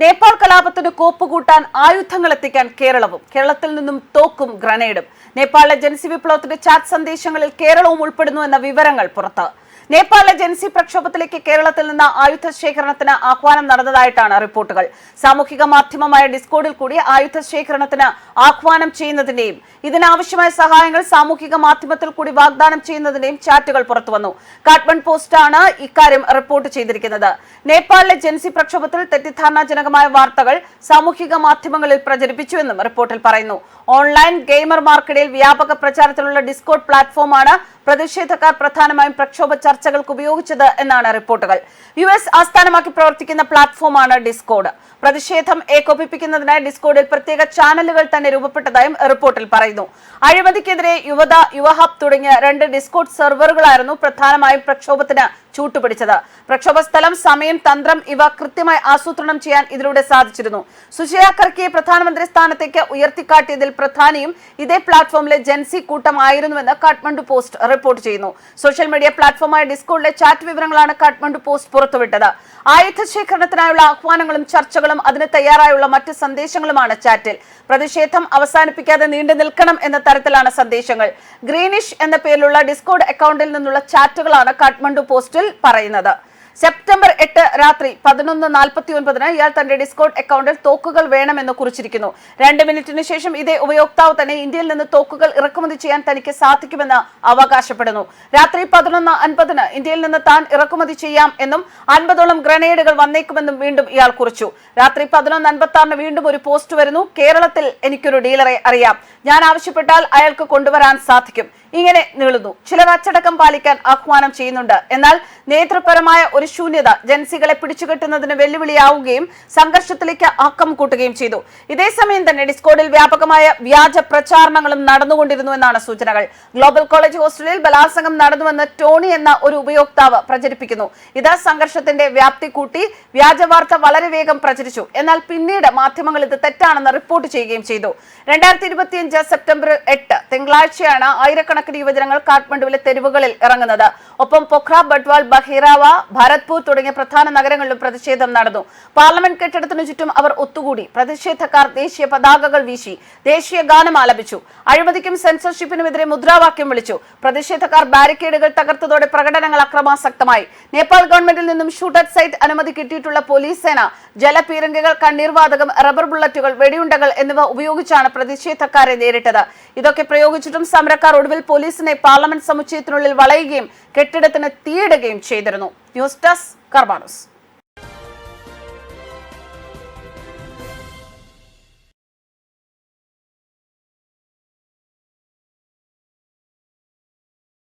നേപ്പാൾ കലാപത്തിന് കോപ്പുകൂട്ടാൻ ആയുധങ്ങൾ എത്തിക്കാൻ കേരളവും കേരളത്തിൽ നിന്നും തോക്കും ഗ്രനേഡും. നേപ്പാളിലെ ജനസി വിപ്ലവത്തിന്റെ ചാറ്റ് സന്ദേശങ്ങളിൽ കേരളവും ഉൾപ്പെടുന്നു എന്ന വിവരങ്ങൾ പുറത്ത്. നേപ്പാളിലെ ജൻസി പ്രക്ഷോഭത്തിലേക്ക് കേരളത്തിൽ നിന്ന് ആയുധ ശേഖരണത്തിന് ആഹ്വാനം നടന്നതായിട്ടാണ് റിപ്പോർട്ടുകൾ. സാമൂഹിക മാധ്യമമായ ഡിസ്കോഡിൽ കൂടി ആയുധ ശേഖരണത്തിന് ആഹ്വാനം ചെയ്യുന്നതിന്റെയും ഇതിനാവശ്യമായ സഹായങ്ങൾ സാമൂഹിക മാധ്യമത്തിൽ കൂടി വാഗ്ദാനം ചെയ്യുന്നതിന്റെയും ചാറ്റുകൾ പുറത്തുവന്നു. കാട്ട്മൺ പോസ്റ്റാണ് ഇക്കാര്യം റിപ്പോർട്ട് ചെയ്തിരിക്കുന്നത്. നേപ്പാളിലെ ജൻസി പ്രക്ഷോഭത്തിൽ തെറ്റിദ്ധാരണാജനകമായ വാർത്തകൾ സാമൂഹിക മാധ്യമങ്ങളിൽ പ്രചരിപ്പിച്ചുവെന്നും റിപ്പോർട്ടിൽ പറയുന്നു. ഓൺലൈൻ ഗെയിമർമാർക്കിടയിൽ വ്യാപക പ്രചാരത്തിലുള്ള ഡിസ്കോഡ് പ്ലാറ്റ്ഫോമാണ് പ്രതിഷേധക്കാർ പ്രധാനമായും പ്രക്ഷോഭ ചർച്ചകൾക്ക് ഉപയോഗിച്ചത് എന്നാണ് റിപ്പോർട്ടുകൾ. യു എസ് ആസ്ഥാനമാക്കി പ്രവർത്തിക്കുന്ന പ്ലാറ്റ്ഫോമാണ് ഡിസ്കോഡ്. പ്രതിഷേധം ഏകോപിപ്പിക്കുന്നതിനായി ഡിസ്കോഡിൽ പ്രത്യേക ചാനലുകൾ തന്നെ രൂപപ്പെട്ടതായും റിപ്പോർട്ടിൽ പറയുന്നു. അഴിമതിക്കെതിരെ യുവത യുവഹബ് തുടങ്ങിയ രണ്ട് ഡിസ്കോഡ് സെർവറുകളായിരുന്നു പ്രധാനമായും പ്രക്ഷോഭത്തിന് ചൂട്ടുപിടിച്ചത്. പ്രക്ഷോഭ സ്ഥലം സമയം തന്ത്രം ഇവ കൃത്യമായി ആസൂത്രണം ചെയ്യാൻ ഇതിലൂടെ സാധിച്ചിരുന്നു. സുജയ കർക്കിയെ പ്രധാനമന്ത്രി സ്ഥാനത്തേക്ക് ഉയർത്തിക്കാട്ടിയതിൽ പ്രധാനിയും ഇതേ പ്ലാറ്റ്ഫോമിലെ ജൻസി കൂട്ടമായിരുന്നുവെന്ന് കാഠ്മണ്ഡു പോസ്റ്റ് റിപ്പോർട്ട് ചെയ്യുന്നു. സോഷ്യൽ മീഡിയ പ്ലാറ്റ്ഫോമായ ഡിസ്കോഡിലെ ചാറ്റ് വിവരങ്ങളാണ് കാഠ്മണ്ഡു പോസ്റ്റ് പുറത്തുവിട്ടത്. ആയുധ ശേഖരണത്തിനായുള്ള ആഹ്വാനങ്ങളും ചർച്ചകളും അതിന് തയ്യാറായുള്ള മറ്റ് സന്ദേശങ്ങളുമാണ് ചാറ്റിൽ. പ്രതിഷേധം അവസാനിപ്പിക്കാതെ നീണ്ടു നിൽക്കണം എന്ന തരത്തിലാണ് സന്ദേശങ്ങൾ. ഗ്രീനിഷ് എന്ന പേരിലുള്ള ഡിസ്കോഡ് അക്കൗണ്ടിൽ നിന്നുള്ള ചാറ്റുകളാണ് കാഠ്മണ്ഡു പോസ്റ്റിൽ പറയുന്നത്. സെപ്റ്റംബർ എട്ട് രാത്രി പതിനൊന്ന് നാൽപ്പത്തി ഒൻപതിന് ഇയാൾ തന്റെ ഡിസ്കൗണ്ട് അക്കൗണ്ടിൽ തോക്കുകൾ വേണമെന്ന് കുറിച്ചിരിക്കുന്നു. രണ്ട് മിനിറ്റിന് ശേഷം ഇതേ ഉപയോക്താവ് തന്നെ ഇന്ത്യയിൽ നിന്ന് തോക്കുകൾ ഇറക്കുമതി ചെയ്യാൻ തനിക്ക് സാധിക്കുമെന്ന് അവകാശപ്പെടുന്നു. രാത്രി പതിനൊന്ന് അൻപതിന് ഇന്ത്യയിൽ നിന്ന് താൻ ഇറക്കുമതി ചെയ്യാം എന്നും അൻപതോളം ഗ്രനേഡുകൾ വന്നേക്കുമെന്നും വീണ്ടും ഇയാൾ കുറിച്ചു. രാത്രി പതിനൊന്ന് അൻപത്തി ആറിന് വീണ്ടും ഒരു പോസ്റ്റ് വരുന്നു. കേരളത്തിൽ എനിക്കൊരു ഡീലറെ അറിയാം. ഞാൻ ആവശ്യപ്പെട്ടാൽ അയാൾക്ക് കൊണ്ടുവരാൻ സാധിക്കും. ഇങ്ങനെ നീളുന്നു. ചിലർ അച്ചടക്കം പാലിക്കാൻ ആഹ്വാനം ചെയ്യുന്നുണ്ട്. എന്നാൽ നേതൃപരമായ ഒരു ശൂന്യത ജൻസികളെ പിടിച്ചുകെട്ടുന്നതിന് വെല്ലുവിളിയാവുകയും സംഘർഷത്തിലേക്ക് ആക്കം കൂട്ടുകയും ചെയ്തു. ഇതേസമയം തന്നെ ഡിസ്കോഡിൽ വ്യാപകമായ വ്യാജ പ്രചാരണങ്ങളും നടന്നുകൊണ്ടിരുന്നു എന്നാണ് സൂചനകൾ. ഗ്ലോബൽ കോളേജ് ഹോസ്റ്റലിൽ ബലാത്സംഗം നടന്നുവെന്ന് ടോണി എന്ന ഒരു ഉപയോക്താവ് പ്രചരിപ്പിക്കുന്നു. ഇത് സംഘർഷത്തിന്റെ വ്യാപ്തി കൂട്ടി വ്യാജ വാർത്ത വളരെ വേഗം പ്രചരിച്ചു. എന്നാൽ പിന്നീട് മാധ്യമങ്ങൾ ഇത് തെറ്റാണെന്ന് റിപ്പോർട്ട് ചെയ്യുകയും ചെയ്തു. രണ്ടായിരത്തി ഇരുപത്തിയഞ്ച് സെപ്റ്റംബർ എട്ട് തിങ്കളാഴ്ചയാണ് ആയിരക്കണക്കിന് യുവജനങ്ങൾ കാഠ്മണ്ഡുവിലെ തെരുവുകളിൽ ഇറങ്ങുന്നത്. ഒപ്പം പൊഖ്ര ബഡ്വാൾ ബഹിറാവ ഭരത്പൂർ തുടങ്ങിയ പ്രധാന നഗരങ്ങളിലും പ്രതിഷേധം നടന്നു. പാർലമെന്റ് കെട്ടിടത്തിനു ചുറ്റും അവർ ഒത്തുകൂടി. പ്രതിഷേധക്കാർ ദേശീയ പതാകകൾ വീശി ദേശീയ ഗാനം ആലപിച്ചു. അഴിമതിക്കും സെൻസർഷിപ്പിനുമെതിരെ മുദ്രാവാക്യം വിളിച്ചു. പ്രതിഷേധക്കാർ ബാരിക്കേഡുകൾ തകർത്തതോടെ പ്രകടനങ്ങൾ അക്രമാസക്തമായി. നേപ്പാൾ ഗവൺമെന്റിൽ നിന്നും ഷൂട്ടർ സൈറ്റ് അനുമതി കിട്ടിയിട്ടുള്ള പോലീസ് സേന ജലപീരങ്കികൾ കണ്ണീർവാതകം റബ്ബർ ബുള്ളറ്റുകൾ വെടിയുണ്ടകൾ എന്നിവ ഉപയോഗിച്ചാണ് പ്രതിഷേധക്കാരെ നേരിട്ടത്. ഇതൊക്കെ പ്രയോഗിച്ചിട്ടും സമരക്കാർ ഒടുവിൽ പോലീസിനെ പാർലമെന്റ് സമുച്ചയത്തിനുള്ളിൽ വളയുകയും കെട്ടിടത്തിന് തീയിടുകയും ചെയ്തിരുന്നു. News desk കർമാനൂസ്.